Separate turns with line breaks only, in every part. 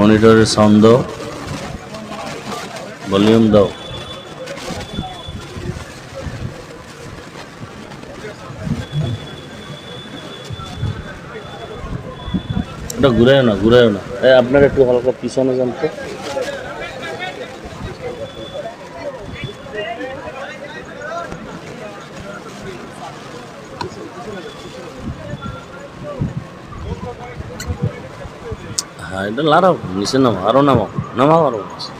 মনিটরের sound দাও volume দাও। ওটা ঘুরায় না ঘুরায় না। আপনার একটু হালকা পিছনে যান হ্যাঁ এটা লাড়াও, নিচে নামো আরও নামাও নামাও আরও নিচে।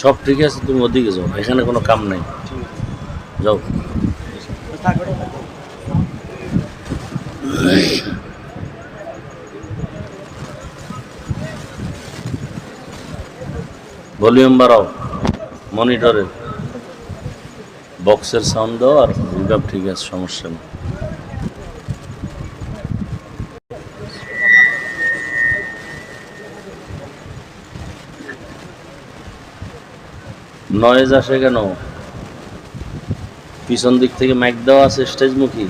সব ঠিক আছে, তুমি ওদিকে যাও, এখানে কোনো কাম নাই। যাও। ভলিউম বাড়াও মনিটরের বক্সের সাউন্ড দাও আর ঠিক আছে, সমস্যা নেই। নয়েজ আসে কেন? পিছন দিক থেকে মাইক দেওয়া আছে স্টেজমুখী।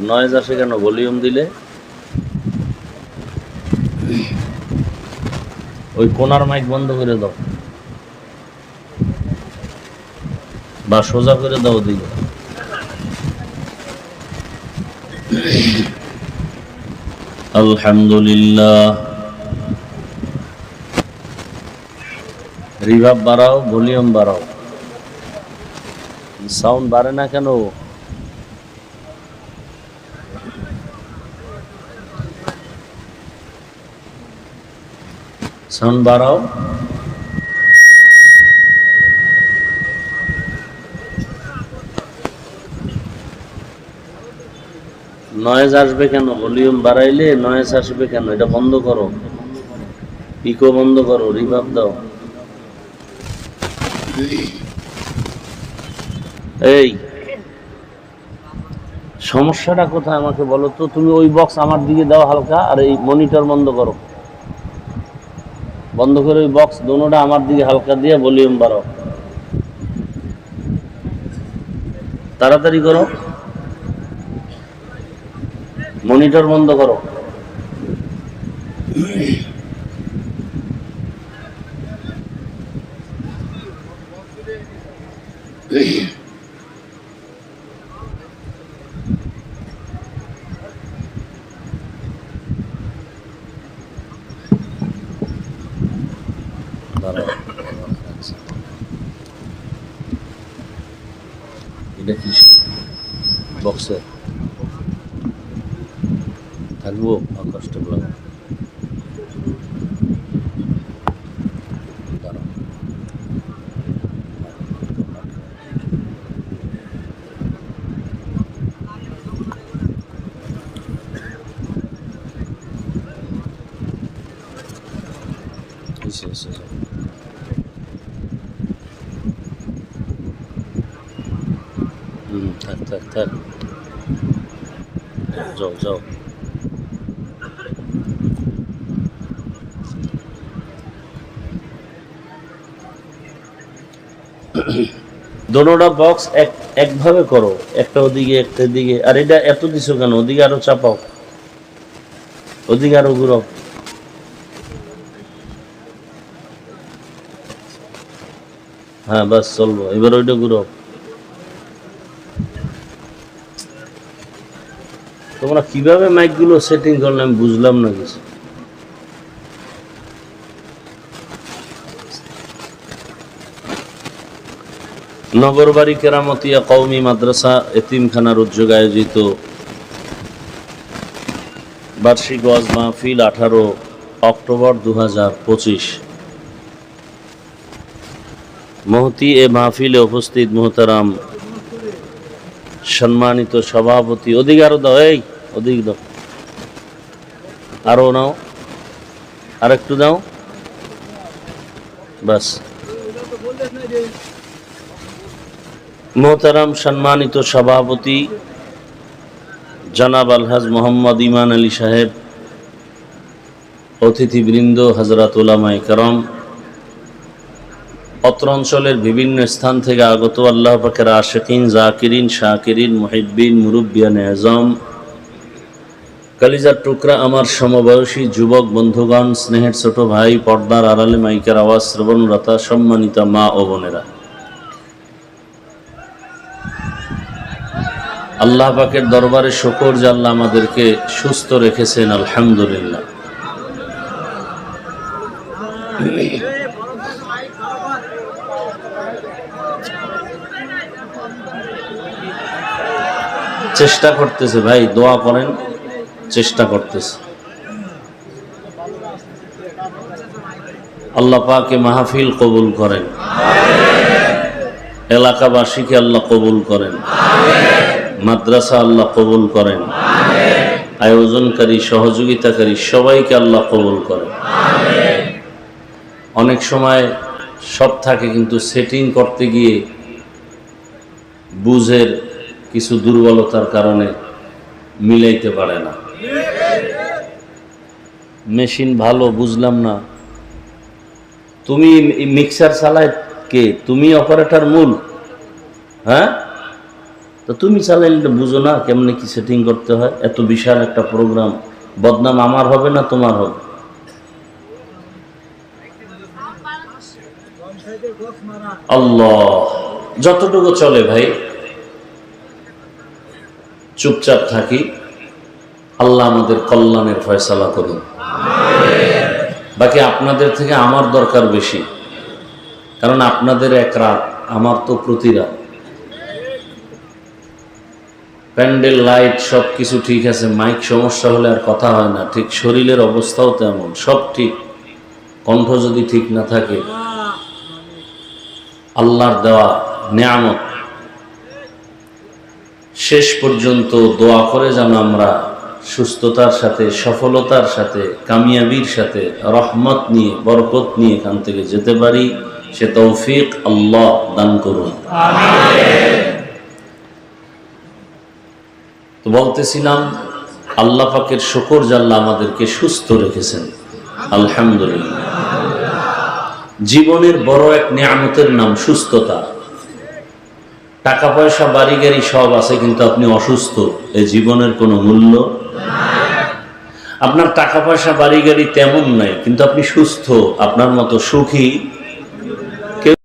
নয়েজ আসে কেন? ভলিউম দিলে? ওই কোনার মাইক বন্ধ করে দাও। বা সোজা করে দাও ওদিকে। আলহামদুলিল্লাহ। রিভাব বাড়াও ভলিউম বাড়াও। সাউন্ড বাড়ে না কেন? সাউন্ড বাড়াও। নয়েজ আসবে কেন? ভলিউম বাড়াইলে নয়েজ আসবে কেন? এটা বন্ধ করো। ইকো বন্ধ করো রিভাব দাও। এই, সমস্যাটা কোথায় আমাকে বলো তো? তুমি ওই বক্স আমার দিকে দাও হালকা আর এই মনিটর বন্ধ করো। বন্ধ করে ওই বক্স দোনোটা আমার দিকে হালকা দিয়ে ভলিউম বাড়াও। তাড়াতাড়ি করো। মনিটর বন্ধ করো। এটা কি বক্সে থাকব আর কষ্ট লাগে এসে, দোনোটা বক্স এক একভাবে করো। একটা ওদিকে একটা দিকে আর এটা এত দিছো কেন? ওদিকে আরও চাপাও। ওদিকে আরও ঘুরাও। হ্যাঁ বাস চলবো। এবার ওইটা ঘুরাও। তোমরা কীভাবে মাইকগুলো সেটিং করলে আমি বুঝলাম না কিছু। নগরবাড়ি কেরামতিয়া কওমি মাদ্রাসা এতিমখানার উদ্যোগে আয়োজিত বার্ষিক ওয়াজ মাহফিল আঠারো অক্টোবর দু হাজার পঁচিশ। মহতি এ মাহফিলে উপস্থিত মোহতারাম সম্মানিত সভাপতি। ওদিকে আরও দাও, এই, ওদিকে দাও। আরও নাও আর একটু দাও। বাস। মোহতারাম সম্মানিত সভাপতি জনাব আলহাজ মোহাম্মদ ইমান আলী সাহেব, অতিথিবৃন্দ হজরত ওলামাই করম অত্র অঞ্চলের বিভিন্ন স্থান থেকে আগত আল্লাহ পাকের আশেকিন, জাকিরিন, শাকিরিন, মুহিব্বিন, মুরব্বিয়ান আজম কালিজার টুকরা আমার সমবয়সী যুবক বন্ধুগণ, স্নেহের ছোট ভাই, পর্দার আড়ালে মাইকের আওয়াজ, শ্রবণরতা, সম্মানিতা মা ও বোনেরা। আল্লাহ পাকের দরবারে শকর জাল্লা আমাদেরকে সুস্থ রেখেছেন, আলহামদুলিল্লাহ। চেষ্টা করতেছে ভাই, দোয়া করেন, চেষ্টা করতেছে। আল্লাহ পাকে মাহফিল কবুল করেন। এলাকাবাসীকে আল্লাহ কবুল করেন। মাদ্রাসা আল্লাহ কবুল করেন। আয়োজনকারী, সহযোগিতাকারী সবাইকে আল্লাহ কবুল করেন। অনেক সময় সব থাকে, কিন্তু সেটিং করতে গিয়ে বুঝের কিছু দুর্বলতার কারণে মিলাইতে পারে না। মেশিন ভালো, বুঝলাম না। তুমি মিক্সার চালায় কে? তুমি অপারেটর মূল। হ্যাঁ? তো তুমি চালাইলে বুঝো না কেমনে কি সেটিং করতে হয়। এত বিশাল একটা প্রোগ্রাম বদনাম আমার হবে না তোমার হবে? আল্লাহ, যতটুকু চলে ভাই। চুপচাপ থাকি, আল্লাহ আমাদের কল্যাণের ফয়সালা করুন। বাকি আপনাদের থেকে আমার দরকার বেশি। কারণ আপনাদের এক রাত, আমার তো প্রতি রাত। প্যান্ডেল, লাইট সব কিছু ঠিক আছে, মাইক সমস্যা হলে আর কথা হয় না, ঠিক শরীরের অবস্থাও তেমন, সব ঠিক। কণ্ঠ যদি ঠিক না থাকে, আল্লাহর দেওয়া নেয়ামত শেষ পর্যন্ত দোয়া করে যেন আমরা সুস্থতার সাথে, সফলতার সাথে, কামিয়াবির সাথে, রহমত নিয়ে, বরকত নিয়ে এখান থেকে যেতে পারি। সে তৌফিক আল্লাহ দান করুন। তো বলতেছিলাম, আল্লাহ পাকের শকর জাল্লা আমাদেরকে সুস্থ রেখেছেন। আলহামদুলিল্লাহ। জীবনের বড় এক নিয়ামতের নাম সুস্থতা। টাকা পয়সা বাড়ি গাড়ি সব আছে, কিন্তু আপনি অসুস্থ, এই জীবনের কোনো মূল্য? আপনার টাকা পয়সা বাড়ি গাড়ি তেমন নাই, কিন্তু আপনি সুস্থ, আপনার মতো সুখী